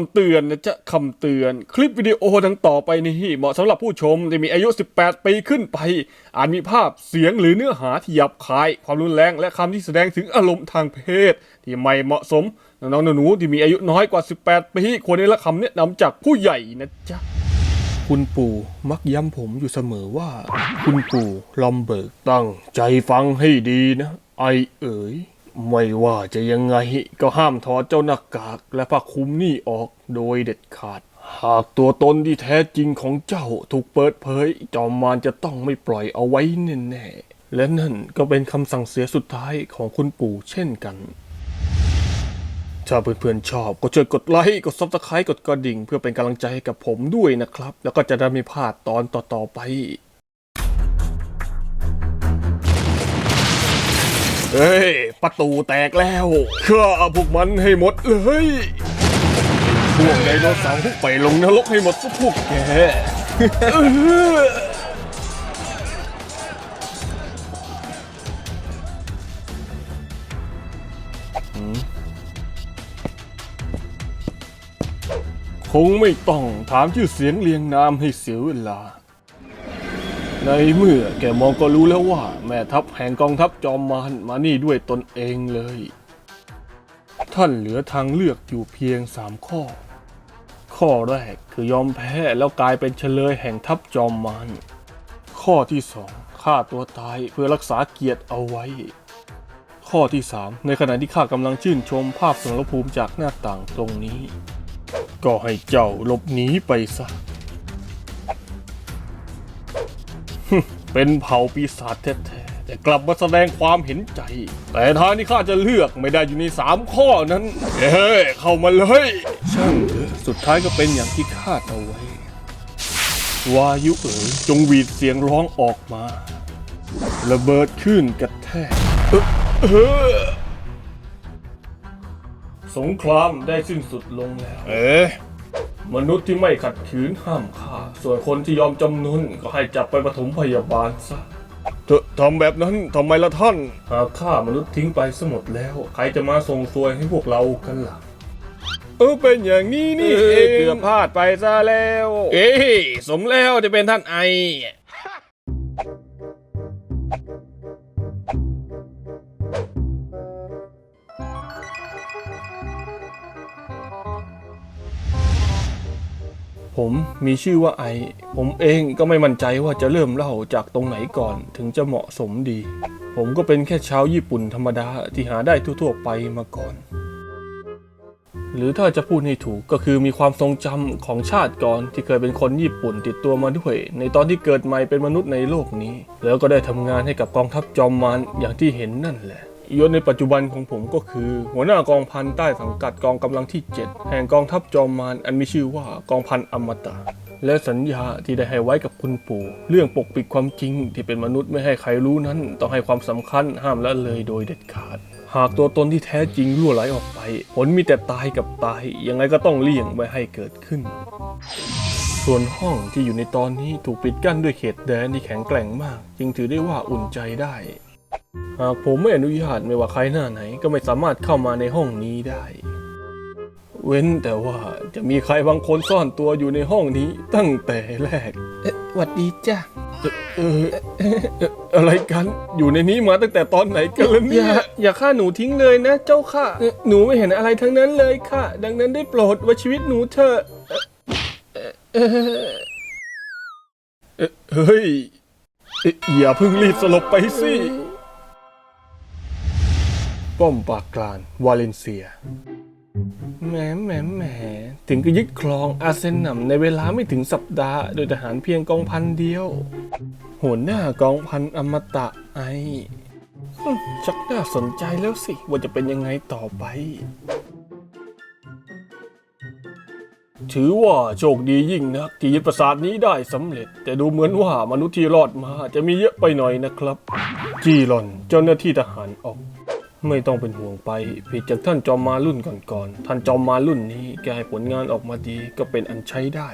ำเตือนนะจะคำเตือน คลิปวิดีโอดังต่อไปนี้เหมาะสำหรับผู้ชมที่มีอายุ 18 ปีขึ้นไป อาจมีภาพเสียงหรือเนื้อหาที่หยาบคาย ความรุนแรงและคำที่แสดงถึงอารมณ์ทางเพศ ที่ไม่เหมาะสม น้องๆหนูๆที่มีอายุน้อยกว่า 18 ปีควรได้รับคำแนะนำจากผู้ใหญ่นะจ๊ะคุณปู่มักย้ำผมอยู่เสมอว่า คุณปู่ลอมเบิกตั้งใจฟังให้ดีนะ ไอเอ๋ย ไม่ว่าจะยังไงก็ห้ามถอดเจ้าหน้ากากและผ้าคลุมนี่ออกโดยเด็ดขาด หากตัวตนที่แท้จริงของเจ้าถูกเปิดเผย จอมมารจะต้องไม่ปล่อยเอาไว้แน่ๆและนั่นก็เป็นคำสั่งเสียสุดท้ายของคุณปู่เช่นกันถ้าเพื่อนๆชอบก็ช่วยกดไลค์กดซับสไครต์กดกระดิ่ง เพื่อเป็นกำลังใจให้กับผมด้วยนะครับ แล้วก็จะได้ไม่พลาดตอนต่อๆไปเฮ้ย ประตูแตกแล้วฆ่าพวกมันให้หมดเลยพวกไดโนเสาร์ไปลงนรกให้หมดสักพวกแกคงไม่ต้องถามชื่อเสียงเรียงนามให้เสียเวลา ในเมื่อแกมองก็รู้แล้วว่า แม่ทัพแห่งกองทัพจอมมารมานี่ด้วยตนเองเลย ท่านเหลือทางเลือกอยู่เพียงสามข้อ ข้อแรกคือยอมแพ้แล้วกลายเป็นเฉลยแห่งทัพจอมมารข้อที่สองฆ่าตัวตายเพื่อรักษาเกียรติเอาไว้ ข้อที่สามในขณะที่ข้ากำลังชื่นชมภาพสมรภูมิจากหน้าต่างตรงนี้ ก็ให้เจ้าหลบหนีไปซะ เป็นเผ่าปีศาจแท้ๆแต่กลับมาแสดงความเห็นใจ แต่ทางที่ข้าจะเลือกไม่ได้อยู่ในสามข้อนั้น เฮ้ยเข้ามาเลยช่างเถอะสุดท้ายก็เป็นอย่างที่คาดเอาไว้ วายุเอ๋ยจงหวีดเสียงร้องออกมา ระเบิดขึ้นกระแทกสงครามได้สิ้นสุดลงแล้ว เอ๊ มนุษย์ที่ไม่ขัดขืนห้ามฆ่า ส่วนคนที่ยอมจำนนก็ให้จับไปปฐมพยาบาลซะเธอทำแบบนั้นทำไมล่ะท่าน หากฆ่ามนุษย์ทิ้งไปสมดแล้ว ใครจะมาส่งซวยให้พวกเรากันล่ะ เออเป็นอย่างนี้นี่เองเกือบพลาดไปซะแล้ว เอ้ยสมแล้วจะเป็นท่านไอ ผมมีชื่อว่าไอ ผมเองก็ไม่มั่นใจว่าจะเริ่มเล่าจากตรงไหนก่อนถึงจะเหมาะสมดี ผมก็เป็นแค่ชาวญี่ปุ่นธรรมดาที่หาได้ทั่วๆไปมาก่อน หรือถ้าจะพูดให้ถูกก็คือมีความทรงจำของชาติก่อนที่เคยเป็นคนญี่ปุ่นติดตัวมาด้วย ในตอนที่เกิดใหม่เป็นมนุษย์ในโลกนี้ แล้วก็ได้ทำงานให้กับกองทัพจอมมารอย่างที่เห็นนั่นแหละ ยศในปัจจุบันของผมก็คือ หัวหน้ากองพันใต้สังกัดกองกำลังที่ 7 แห่งกองทัพจอมมารอันมีชื่อว่ากองพันอมตะ และสัญญาที่ได้ให้ไว้กับคุณปู่ เรื่องปกปิดความจริงที่เป็นมนุษย์ไม่ให้ใครรู้นั้น ต้องให้ความสำคัญห้ามละเลยโดยเด็ดขาด หากตัวตนที่แท้จริงรั่วไหลออกไป ผลมีแต่ตายกับตายยังไงก็ต้องเลี่ยงไม่ให้เกิดขึ้นส่วนห้องที่อยู่ในตอนนี้ถูกปิดกั้นด้วยเขตแดนที่แข็งแกร่งมาก จึงถือได้ว่าอุ่นใจได้ หากผมไม่อนุญาตไม่ว่าใครหน้าไหนก็ไม่สามารถเข้ามาในห้องนี้ได้ เว้นแต่ว่าจะมีใครบางคนซ่อนตัวอยู่ในห้องนี้ตั้งแต่แรกเอ๊ะหวัดดีจ้ะเออเอ่อเอ่ออะไรกันอยู่ในนี้มาตั้งแต่ตอนไหนกันล่ะเนี่ยอย่าฆ่าหนูทิ้งเลยนะ เจ้าค่ะ หนูไม่เห็นอะไรทั้งนั้นเลยค่ะ ดังนั้นได้โปรดไว่าชีวิตหนูเถอะเอ่อเอ่อเฮ้ยเอ่ออย่าเพิ่งรีบสลบไปสิ ป้อมปราการวาเลนเซีย แหมแหมแหมถึงก็ยึดครองอาเซนนัมในเวลาไม่ถึงสัปดาห์ โดยทหารเพียงกองพันเดียว หัวหน้ากองพันอมตะไอชักน่าสนใจแล้วสิ ว่าจะเป็นยังไงต่อไป ถือว่าโชคดียิ่งนัก ที่ยึดปราสาทนี้ได้สำเร็จ แต่ดูเหมือนว่ามนุษย์ที่รอดมาจะมีเยอะไปหน่อยนะครับ จีรอนเจ้าหน้าที่ทหารออก ไม่ต้องเป็นห่วงไป ผิดจากท่านจอมมารุ่นก่อนๆ ท่านจอมมารุ่นนี้แกให้ผลงานออกมาดีก็เป็นอันใช้ได้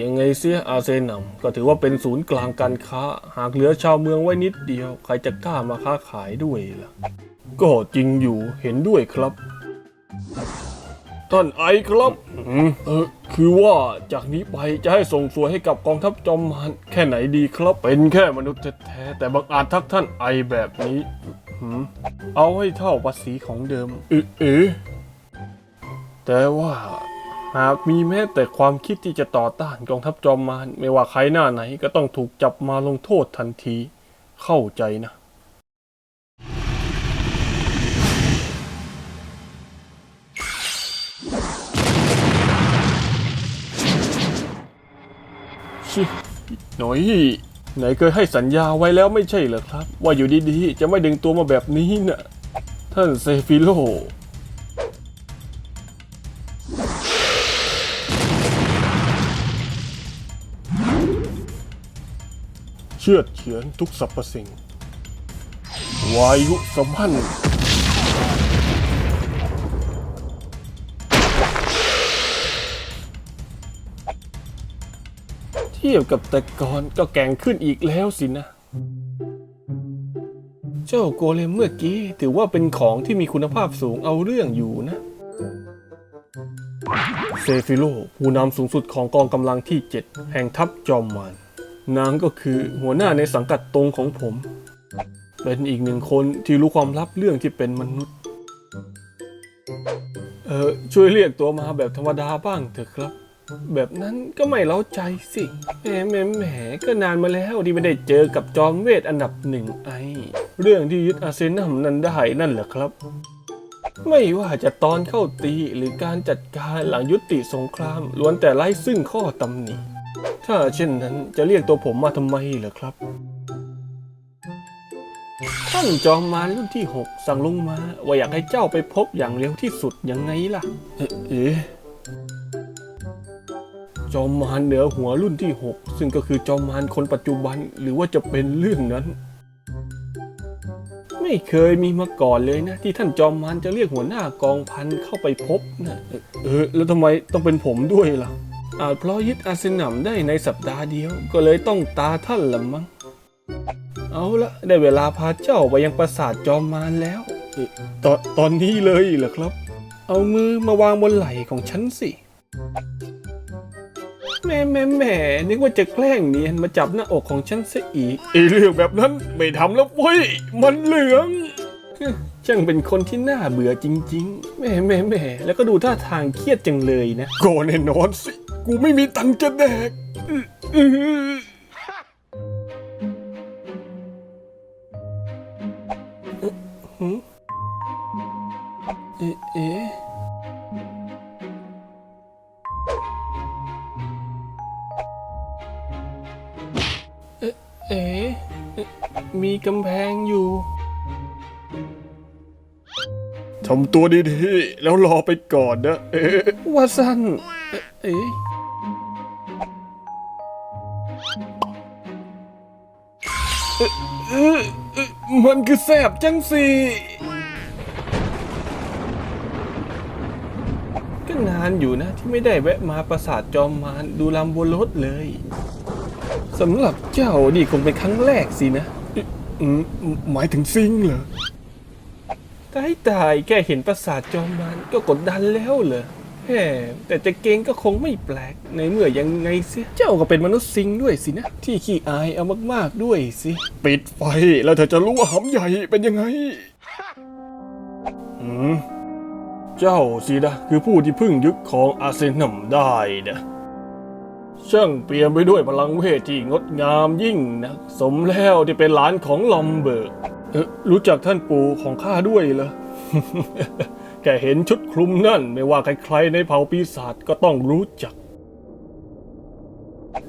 ยังไงเสียอาเซนัมก็ถือว่าเป็นศูนย์กลางการค้า หากเหลือชาวเมืองไว้นิดเดียว ใครจะกล้ามาค้าขายด้วยล่ะ ก็จริงอยู่เห็นด้วยครับ ท่านไอครับเออคือว่าจากนี้ไปจะให้ส่งสวยให้กับกองทัพจอมมารแค่ไหนดีครับ เป็นแค่มนุษย์แท้ๆแต่บังอาจทักท่านไอแบบนี้หืม เอาให้เท่าภาษีของเดิมเออเออแต่ว่าหากมีแม้แต่ความคิดที่จะต่อต้านกองทัพจอมมารไม่ว่าใครหน้าไหนก็ต้องถูกจับมาลงโทษทันที เข้าใจนะชิหน่อย ไหนเคยให้สัญญาไว้แล้วไม่ใช่เหรอครับ ว่าอยู่ดีๆ จะไม่ดึงตัวมาแบบนี้น่ะ ท่านเซฟิโลเชื่อเฉือนทุกสรรพสิ่ง วายุสมพัน ทียบกับแต่ก่อนก็แก่งขึ้นอีกแล้วสินะ เจ้าโกเลมเมื่อกี้ถือว่าเป็นของที่มีคุณภาพสูงเอาเรื่องอยู่นะ เซฟิโลผู้นำสูงสุดของกองกำลังที่ 7 แห่งทัพจอมมารนางก็คือหัวหน้าในสังกัดตรงของผม เป็นอีกหนึ่งคนที่รู้ความลับเรื่องที่เป็นมนุษย์ เออช่วยเรียกตัวมาแบบธรรมดาบ้างเถอะครับ แบบนั้นก็ไม่เล้าใจสิแหมแหมแหมก็นานมาแล้วที่ไม่ได้เจอกับจอมเวทอันดับหนึ่งไอ เรื่องที่ยึดอาเซนัมนั้นได้นั่นแหละครับ ไม่ว่าจะตอนเข้าตีหรือการจัดการหลังยุติสงครามล้วนแต่ไร้ซึ่งข้อตำหนิ ถ้าเช่นนั้นจะเรียกตัวผมมาทำไมเหรอครับท่านจอมมารรุ่นที่ 6 สั่งลงมา ว่าอยากให้เจ้าไปพบอย่างเร็วที่สุดยังไงล่ะ เอ๊ะเอ๊ะ จอมมารเหนือหัวรุ่นที่ 6 ซึ่งก็คือจอมมารคนปัจจุบันหรือว่าจะเป็นเรื่องนั้น ไม่เคยมีมาก่อนเลยนะ ที่ท่านจอมมารจะเรียกหัวหน้ากองพันเข้าไปพบนะเออแล้วทำไมต้องเป็นผมด้วยล่ะ อาจเพราะยึดอาเซนัมได้ในสัปดาห์เดียวก็เลยต้องตาท่านละมั้งเอาละได้เวลาพาเจ้าไปยังปราสาทจอมมารแล้วเออตอนตอนนี้เลยเหรอครับ เอามือมาวางบนไหล่ของฉันสิ แหม่แหม่แหม่นึกว่าจะแกล้งเนียนมาจับหน้าอกของฉันซะอีกไอเรื่องแบบนั้นไม่ทำแล้วเว้ยมันเหลืองช่างเป็นคนที่น่าเบื่อจริงๆแหม่แหม่แหม่แล้วก็ดูท่าทางเครียดจังเลยนะก็แน่นอนสิ กูไม่มีตังค์จะแดกอื้ออื้อหือเอ๊ะ มีกำแพงอยู่ทำตัวดีๆ แล้วรอไปก่อนนะเอ๊ะว่าสั้นเอ๊ะเอ๊ะเอ๊ะเอ๊ะเอ๊ะมันคือแสบจังสิก็นานอยู่นะที่ไม่ได้แวะมาปราสาทจอมมารดูลำบนรถเลย สำหรับเจ้านี่คงเป็นครั้งแรกสินะ อืมหมายถึงซิงเหรอตายตายแค่เห็นปราสาทจอมมารก็กดดันแล้วเหรอแหมแต่จะเก่งก็คงไม่แปลกในเมื่อยังไงเสียเจ้าก็เป็นมนุษย์ซิงด้วยสินะ ที่ขี้อายเอามากๆด้วยสิ ปิดไฟแล้วเธอจะรู้ว่าหำใหญ่เป็นยังไงอืมเจ้าสินะคือผู้ที่เพึ่งยึดของอาร์เซนัมได้นะ ช่างเปลี่ยนไปด้วยพลังเวทที่งดงามยิ่งนะสมแล้วที่เป็นหลานของลอมเบิร์กรู้จักท่านปู่ของข้าด้วยเหรอแค่เห็นชุดคลุมนั่น ไม่ว่าใครๆในเผ่าปีศาจก็ต้องรู้จัก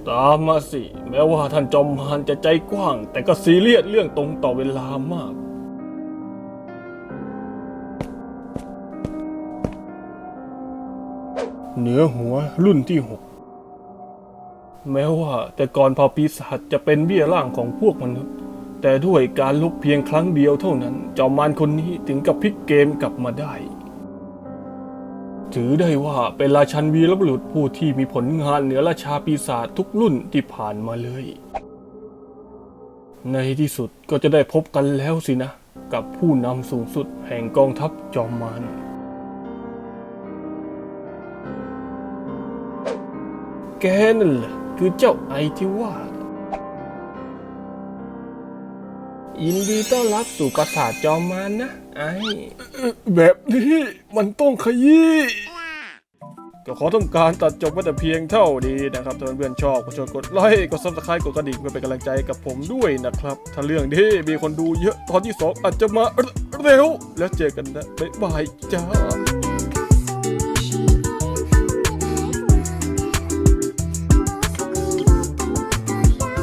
ตามมาสิ แม้ว่าท่านจอมมารจะใจกว้าง แต่ก็ซีเรียสเรื่องตรงต่อเวลามากเหนือหัวรุ่นที่หก แม้ว่าแต่ก่อนเผ่าปีศาจจะเป็นเบี้ยล่างของพวกมนุษย์ แต่ด้วยการลบเพียงครั้งเดียวเท่านั้น จอมมารคนนี้ถึงกับพลิกเกมกลับมาได้ ถือได้ว่าเป็นราชันวีรบุรุษผู้ที่มีผลงานเหนือราชาปีศาจทุกรุ่นที่ผ่านมาเลย ในที่สุดก็จะได้พบกันแล้วสินะ กับผู้นำสูงสุดแห่งกองทัพจอมมารแกนั่นแหละ คือเจ้าไอที่ว่ายินดีต้อนรับสู่ปราสาทจอมมารนะไอแบบนี้มันต้องขยี้ก็ขอทำการตัดจบไว้แต่เพียงเท่านี้นะครับถ้าเพื่อนๆชอบก็ช่วยกดไลค์กดซับสไครต์กดกระดิ่งเพื่อเป็นกำลังใจกับผมด้วยนะครับ ถ้าเรื่องนี้มีคนดูเยอะตอนที่สองอาจจะมาเร็วแล้วเจอกันนะบ๊ายบายจ้า